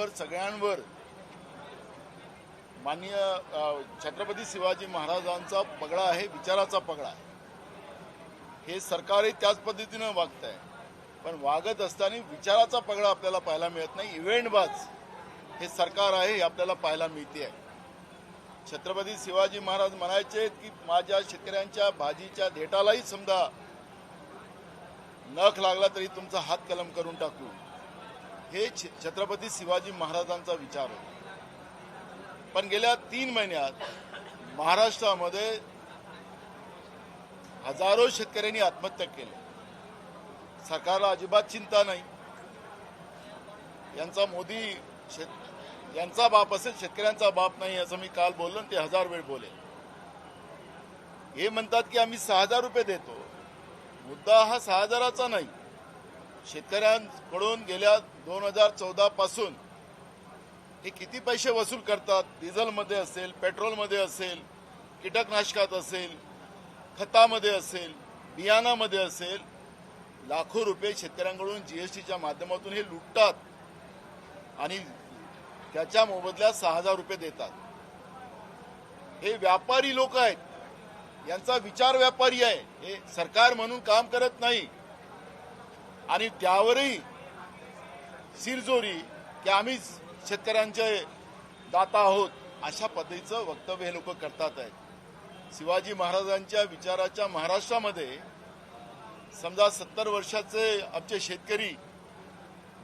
शेतकऱ्यांवर सगळ्यांवर माननीय छत्रपती शिवाजी महाराजांचा पगडा आहे विचाराचा पगडा आहे. हे सरकारही त्याच पद्धतीनं वागत आहे पण वागत असताना विचाराचा पगडा आपल्याला पाहायला मिळत नाही. इव्हेंटबाज हे सरकार आहे हे आपल्याला पाहायला मिळते. आहे छत्रपती शिवाजी महाराज म्हणायचे की माझ्या शेतकऱ्यांच्या भाजीच्या देटालाही समजा नख लागला तरी तुमचा हात कलम करून टाकू. हे छ- छत्रपती शिवाजी महाराजांचा विचार होता. पण गेल्या तीन महिन्यात महाराष्ट्रामध्ये हजारो शेतकऱ्यांनी आत्महत्या केल्या सरकारला अजिबात चिंता नाही. यांचा मोदी शेत यांचा बाप असेल शेतकऱ्यांचा बाप नाही असं मी काल बोललो आणि ते हजार वेळ बोले हे म्हणतात की आम्ही सहा हजार रुपये देतो. मुद्दा हा सहा हजाराचा नाही. शेतकऱ्यांकडून गेल्या दोन हजार चौदा पासून हे किती पैसे वसूल करतात? डिझेलमध्ये असेल पेट्रोलमध्ये असेल कीटकनाशकात असेल खतामध्ये असेल बियाणामध्ये असेल लाखो रुपये शेतकऱ्यांकडून जीएसटीच्या माध्यमातून हे लुटतात आणि त्याच्या मोबदल्यात सहा हजार रुपये देतात. हे व्यापारी लोक आहेत. यांचा विचार व्यापारी आहे. हे सरकार म्हणून काम करत नाही. आणि त्यावरही सिरजोरी की आम्हीच शेतकऱ्यांचे दाता आहोत अशा पद्धतीचं वक्तव्य हे लोक करतात आहेत. शिवाजी महाराजांच्या विचाराच्या महाराष्ट्रामध्ये समजा सत्तर वर्षाचे आमचे शेतकरी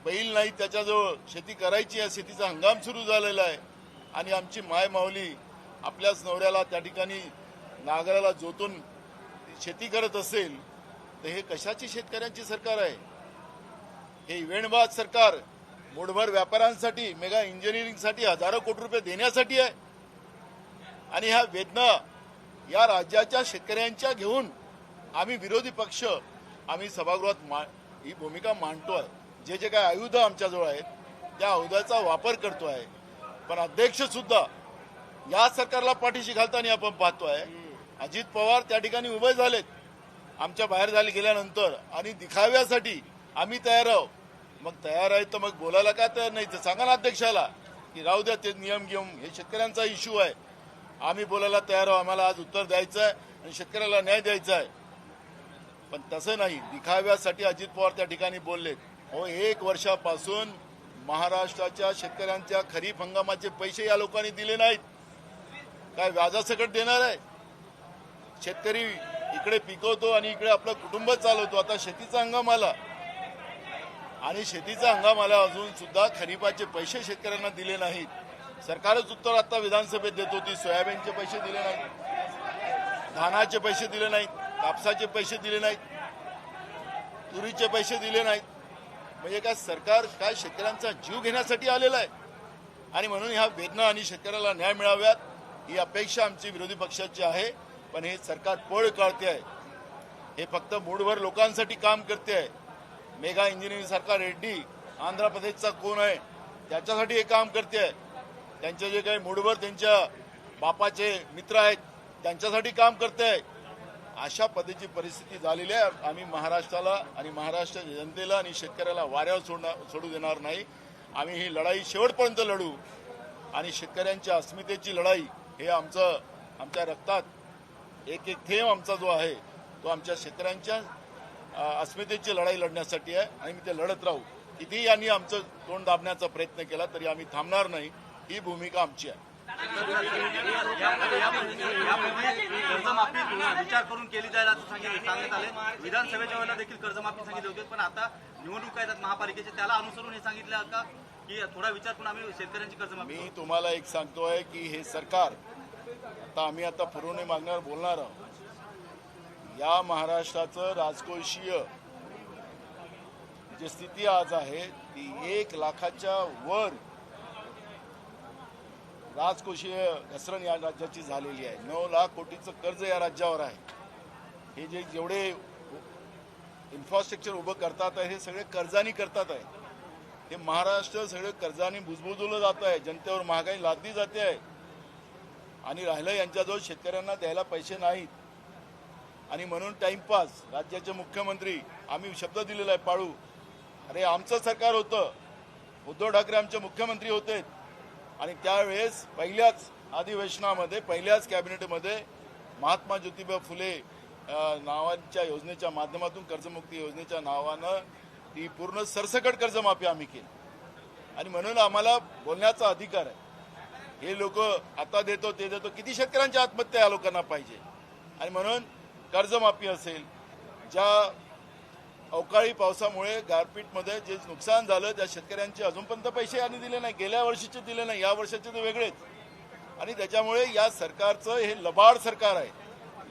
बैल नाही त्याच्याजवळ शेती करायची आहे शेतीचा हंगाम सुरू झालेला आहे आणि आमची माय माऊली आपल्याच नवऱ्याला त्या ठिकाणी नागराला जोतून शेती करत असेल तर हे कशाची शेतकऱ्यांची सरकार आहे? हे इव्हेंटबाज सरकार मूठभर व्यापाऱ्यांसाठी मेगा इंजिनिअरिंगसाठी हजारो कोटी रुपये देण्यासाठी आहे. आणि ह्या वेदना या राज्याच्या शेतकऱ्यांच्या घेऊन आम्ही विरोधी पक्ष आम्ही सभागृहात मा ही भूमिका मांडतोय. जे जे काय आयुध आमच्याजवळ आहेत त्या आयुधाचा वापर करतो आहे पण अध्यक्ष सुद्धा या सरकारला पाठीशी घालताना आपण पाहतोय अजित पवार त्या ठिकाणी उभे झालेत. आमच्या बाहेर झाले गेल्यानंतर आणि दिखाव्यासाठी आम्ही तयार आहोत. मग तयार आहे तर मग बोलायला का तयार नाही? तर सांगा ना अध्यक्षाला की राहू द्या ते नियम घेऊन. हे शेतकऱ्यांचा इश्यू आहे. आम्ही बोलायला तयार आहोत. आम्हाला आज उत्तर द्यायचं आहे आणि शेतकऱ्याला न्याय द्यायचा आहे. पण तसं नाही. दिखाव्यासाठी अजित पवार त्या ठिकाणी बोलले हो एक वर्षापासून महाराष्ट्राच्या शेतकऱ्यांच्या खरीप हंगामाचे पैसे या लोकांनी दिले नाहीत. काय व्याजासकट देणार आहे? शेतकरी इकडे पिकवतो आणि इकडे आपलं कुटुंब चालवतो. आता शेतीचा हंगाम आला. आणि शेतीचा हंगाम आला अजून सुद्धा खरीपाचे पैसे शेतकऱ्यांना दिले नाहीत. सरकारच उत्तर आता विधानसभेत देत होती. सोयाबीनचे पैसे दिले नाहीत. धानाचे पैसे दिले नाहीत. कापसाचे पैसे दिले नाहीत. तुरीचे पैसे दिले नाहीत. म्हणजे काय सरकार काय शेतकऱ्यांचा जीव घेण्यासाठी आलेला आहे? आणि म्हणून ह्या वेदना आणि शेतकऱ्याला न्याय मिळाव्यात ही अपेक्षा आमची विरोधी पक्षाची आहे. पण हे सरकार पळ काढते आहे. हे फक्त मूडभर लोकांसाठी काम करते आहे. मेगा इंजिनिअरिंग सारखा रेड्डी आंध्र प्रदेशचा कोण आहे त्याच्यासाठी हे काम करते आहे. त्यांचे जे काही मुडभर त्यांच्या बापाचे मित्र आहेत त्यांच्यासाठी काम करते आहे. अशा पद्धतीची परिस्थिती झालेली आहे. आम्ही महाराष्ट्राला आणि महाराष्ट्र जनतेला आणि शेतकऱ्याला वाऱ्यावर सोडणार सोडू देणार नाही. आम्ही ही लढाई शेवटपर्यंत लढू आणि शेतकऱ्यांच्या अस्मितेची लढाई हे आमचं आमच्या रक्तात एक एक थेंब आमचा जो आहे तो आमच्या शेतकऱ्यांच्या अस्मितेची लढाई लढण्यासाठी आहे आणि मी ते लढत राहू. कितीही यांनी आमचं तोंड दाबण्याचा प्रयत्न केला तरी आम्ही थांबणार नाही. ही भूमिका आमची आहे. कर्जमाफी विचार करून केली जाईल असं सांगितलं सांगण्यात आले विधानसभेच्या वेळेला देखील कर्जमाफी सांगितली होती पण आता निवडणूक आहेत महापालिकेचे त्याला अनुसरून हे सांगितलं का की थोडा विचार करून आम्ही शेतकऱ्यांची कर्जमाफी मी तुम्हाला एक सांगतोय की हे सरकार आता आम्ही आता पुरवणी मागण्यावर बोलणार आहोत. या महाराष्ट्राचं राजकोषीय जी स्थिती आज आहे ती एक लाखाच्या वर राजकोषीय घसरण या राज्याची झालेली आहे. नऊ लाख कोटीचं कर्ज या राज्यावर आहे. हे जे जेवढे इन्फ्रास्ट्रक्चर उभं करतात आहे हे सगळे कर्जानी करतात आहे. हे महाराष्ट्र सगळं कर्जाने भुजबुजवलं जात आहे. जनतेवर महागाई लादली जाते आहे. आणि राहिलं यांच्याजवळ शेतकऱ्यांना द्यायला पैसे नाहीत. आणि म्हणून टाइमपास राज्याचे मुख्यमंत्री आम्ही शब्द दिलेला आहे पाळू. अरे आमचं सरकार होतं. उद्धव ठाकरे आमचे मुख्यमंत्री होते. आणि त्यावेळेस पहिल्याच अधिवेशनामध्ये पहिल्याच कॅबिनेटमध्ये महात्मा ज्योतिबा फुले नावांच्या योजनेच्या माध्यमातून कर्जमुक्ती योजनेच्या नावानं ती पूर्ण सरसकट कर्जमाफी आम्ही केली. आणि म्हणून आम्हाला बोलण्याचा अधिकार आहे. हे लोक आता देतो ते देतो. किती शेतकऱ्यांच्या आत्महत्या या लोकांना पाहिजे? आणि म्हणून कर्जमाफी असेल ज्या अवकाळी पावसामुळे गारपीटमध्ये जे नुकसान झालं त्या शेतकऱ्यांचे अजूनपर्यंत पैसे यांनी दिले नाही गेल्या वर्षीचे दिले नाही या वर्षाचे ते वेगळेच. आणि त्याच्यामुळे या सरकारचं हे लबाड सरकार आहे.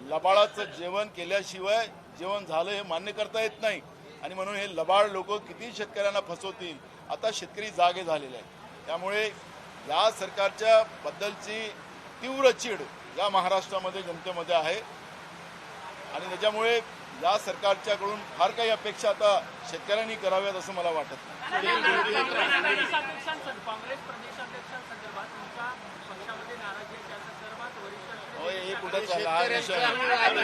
लबाडाचं जेवण केल्याशिवाय जेवण झालं हे मान्य करता येत नाही. आणि म्हणून हे लबाड लोक किती शेतकऱ्यांना फसवतील आता शेतकरी जागे झालेले आहेत. त्यामुळे या सरकारच्या बद्दलची तीव्र चीड या महाराष्ट्रामध्ये जनतेमध्ये आहे. आणि त्याच्यामुळे या सरकारच्याकडून फार काही अपेक्षा आता शेतकऱ्यांनी कराव्यात असं मला वाटत नाही हे कुठं हा.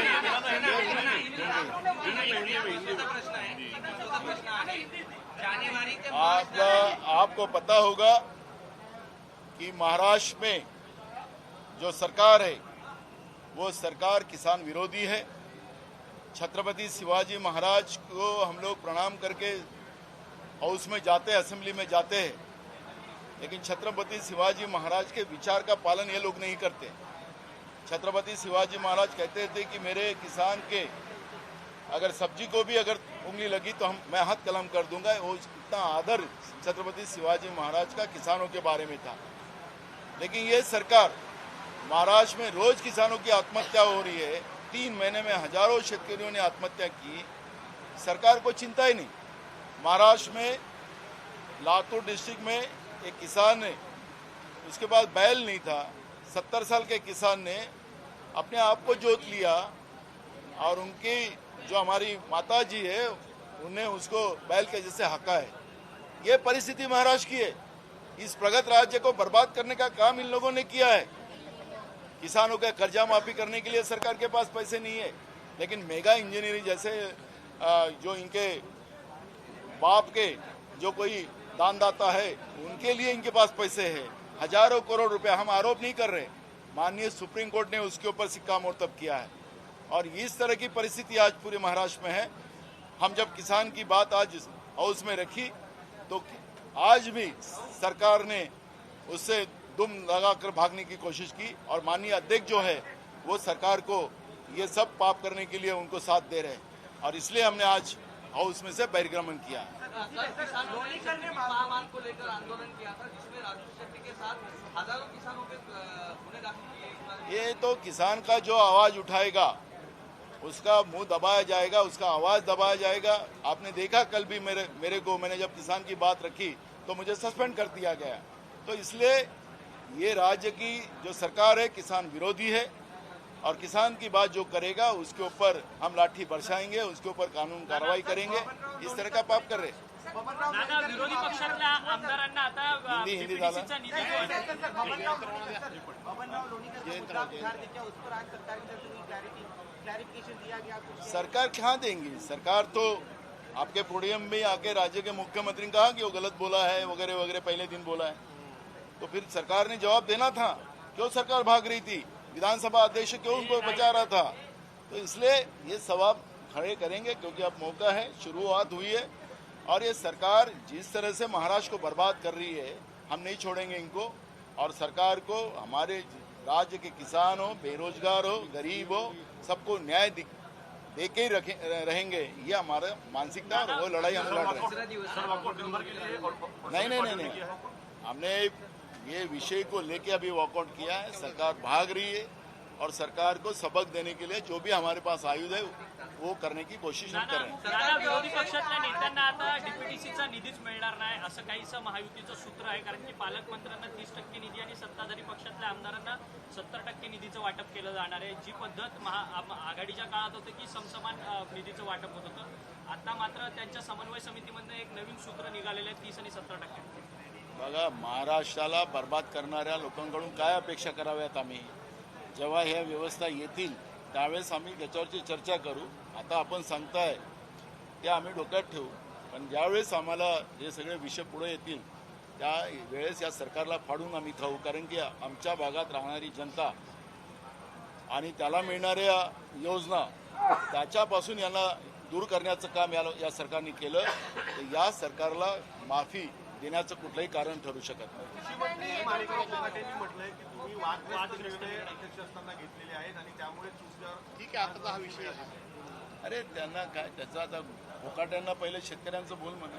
आप आपको पता होगा कि महाराष्ट्र में जो सरकार है वो सरकार किसान विरोधी है छत्रपति शिवाजी महाराज को हम लोग प्रणाम करके हाउस में जाते हैं असेंबली में जाते हैं। लेकिन छत्रपति शिवाजी महाराज के विचार का पालन ये लोग नहीं करते। छत्रपति शिवाजी महाराज कहते थे कि मेरे किसान के अगर सब्ज़ी को भी अगर उंगली लगी तो हम, मैं हाथ कलम कर दूँगा। वो इतना आदर छत्रपति शिवाजी महाराज का किसानों के बारे में था। लेकिन ये सरकार महाराष्ट्र में रोज किसानों की आत्महत्या हो रही है। तीन महीने में हज़ारों शेतकरियों ने आत्महत्या की। सरकार को चिंता ही नहीं। महाराष्ट्र में, लातूर डिस्ट्रिक्ट में एक किसान ने, उसके पास बैल नहीं था। सत्तर साल के किसान ने अपने आप को जोत लिया और उनकी जो हमारी माता जी है, उन्हें उसको बैल के जैसे हका है। ये परिस्थिति महाराष्ट्र की है। इस प्रगत राज्य को बर्बाद करने का काम इन लोगों ने किया है। किसानों का कर्जा माफ़ी करने के लिए सरकार के पास पैसे नहीं है। लेकिन मेगा इंजीनियरिंग जैसे जो इनके बाप के जो कोई दानदाता है, उनके लिए इनके पास पैसे है। हज़ारों करोड़ रुपए हम आरोप नहीं कर रहे। माननीय सुप्रीम कोर्ट ने उसके ऊपर सिक्का मोर्तब किया है। और इस तरह की परिस्थिति आज पूरे महाराष्ट्र में है। हम जब किसान की बात आज हाउस में रखी तो आज भी सरकार ने उससे दुम लगाकर भागने की कोशिश की और माननीय अध्यक्ष जो है वो सरकार को ये सब पाप करने के लिए उनको साथ दे रहे हैं और इसलिए हमने आज हाउस में से बहिर्गमन किया लोनीकर ने महामार्ग को लेकर आंदोलन किया था जिसमें राजू शेट्टी के साथ हज़ारों किसानों के गुने दाखिल किए। ये तो किसान का जो आवाज़ उठाएगा उसका मुँह दबाया जाएगा उसका आवाज़ दबाया जाएगा। आपने देखा कल भी मेरे मेरे को मैंने जब किसान की बात रखी तो मुझे सस्पेंड कर दिया गया। तो इसलिए ये राज्य की जो सरकार है किसान विरोधी है और किसान की बात जो करेगा उसके ऊपर हम लाठी बरसाएँगे उसके ऊपर कानून कार्रवाई करेंगे। इस तरह का पाप कर रहे विरोधी पक्षातल्या आमदारांना आता निधी जो आहे. सरकार की तरफ़ से कोई क्लैरिटी क्लैरिफिकेशन दिया गया कुछ सरकार कहाँ देंगी? सरकार तो आपके पोडियम में आके राज्य के मुख्यमंत्री ने कहा कि वो गलत बोला है वगैरह वगैरह पहले दिन बोला है। तो फिर सरकार ने जवाब देना था। क्यों सरकार भाग रही थी? विधानसभा अध्यक्ष क्यों उनको बचा रहा था? तो इसलिए ये सवाल खड़े करेंगे क्योंकि अब मौका है शुरुआत हुई है। और ये सरकार जिस तरह से महाराष्ट्र को बर्बाद कर रही है हम नहीं छोड़ेंगे इनको। और सरकार को हमारे राज्य के किसान हो बेरोजगार हो गरीब हो सबको न्याय दे के ही रहेंगे। ये हमारा मानसिकता और वो लड़ाई हम लड़ रहे हैं। नहीं नहीं नहीं नहीं। हमने ये विषय को लेके अभी वॉकआउट किया है। सरकार भाग रही है और सरकार को सबक देने के लिए जो भी हमारे पास आयुध है वो करने की कोशिश हम कर रहे हैं। विरोधी पक्षातल्या नेत्यांना आता डीपीडीसीचा निधीच मिळणार नाही असं काहीसं महायुतीचं सूत्र आहे कारण की पालकमंत्र्यांना तीस टक्के निधी आणि सत्ताधारी पक्षातल्या आमदारांना सत्तर टक्के निधीचं वाटप केलं जाणार आहे. जी पद्धत महा आघाडीच्या काळात होतं की समसमान निधीचं वाटप होत होतं. आता मात्र त्यांच्या समन्वय समितीमधनं एक नवीन सूत्र निघालेलं आहे तीस आणि सत्तर टक्के बघा महाराष्ट्राला बर्बाद करणाऱ्या लोकांकडून काय अपेक्षा कराव्यात आम्ही? जेव्हा ह्या व्यवस्था येतील त्यावेळेस आम्ही त्याच्यावरची चर्चा करू. आता आपण सांगताय ते आम्ही डोक्यात ठेवू. पण ज्यावेळेस आम्हाला हे सगळे विषय पुढे येतील त्या वेळेस या सरकारला फाडून आम्ही खाऊ. कारण की आमच्या भागात राहणारी जनता आणि त्याला मिळणाऱ्या योजना त्याच्यापासून यांना दूर करण्याचं काम या या सरकारने केलं. तर या सरकारला माफी देण्याचं कुठलंही कारण ठरू शकत नाही. ठीक आहे आता हा विषय अरे त्यांना काय त्याचा आता भोकाट्यांना पहिले शेतकऱ्यांचं बोल म्हणा.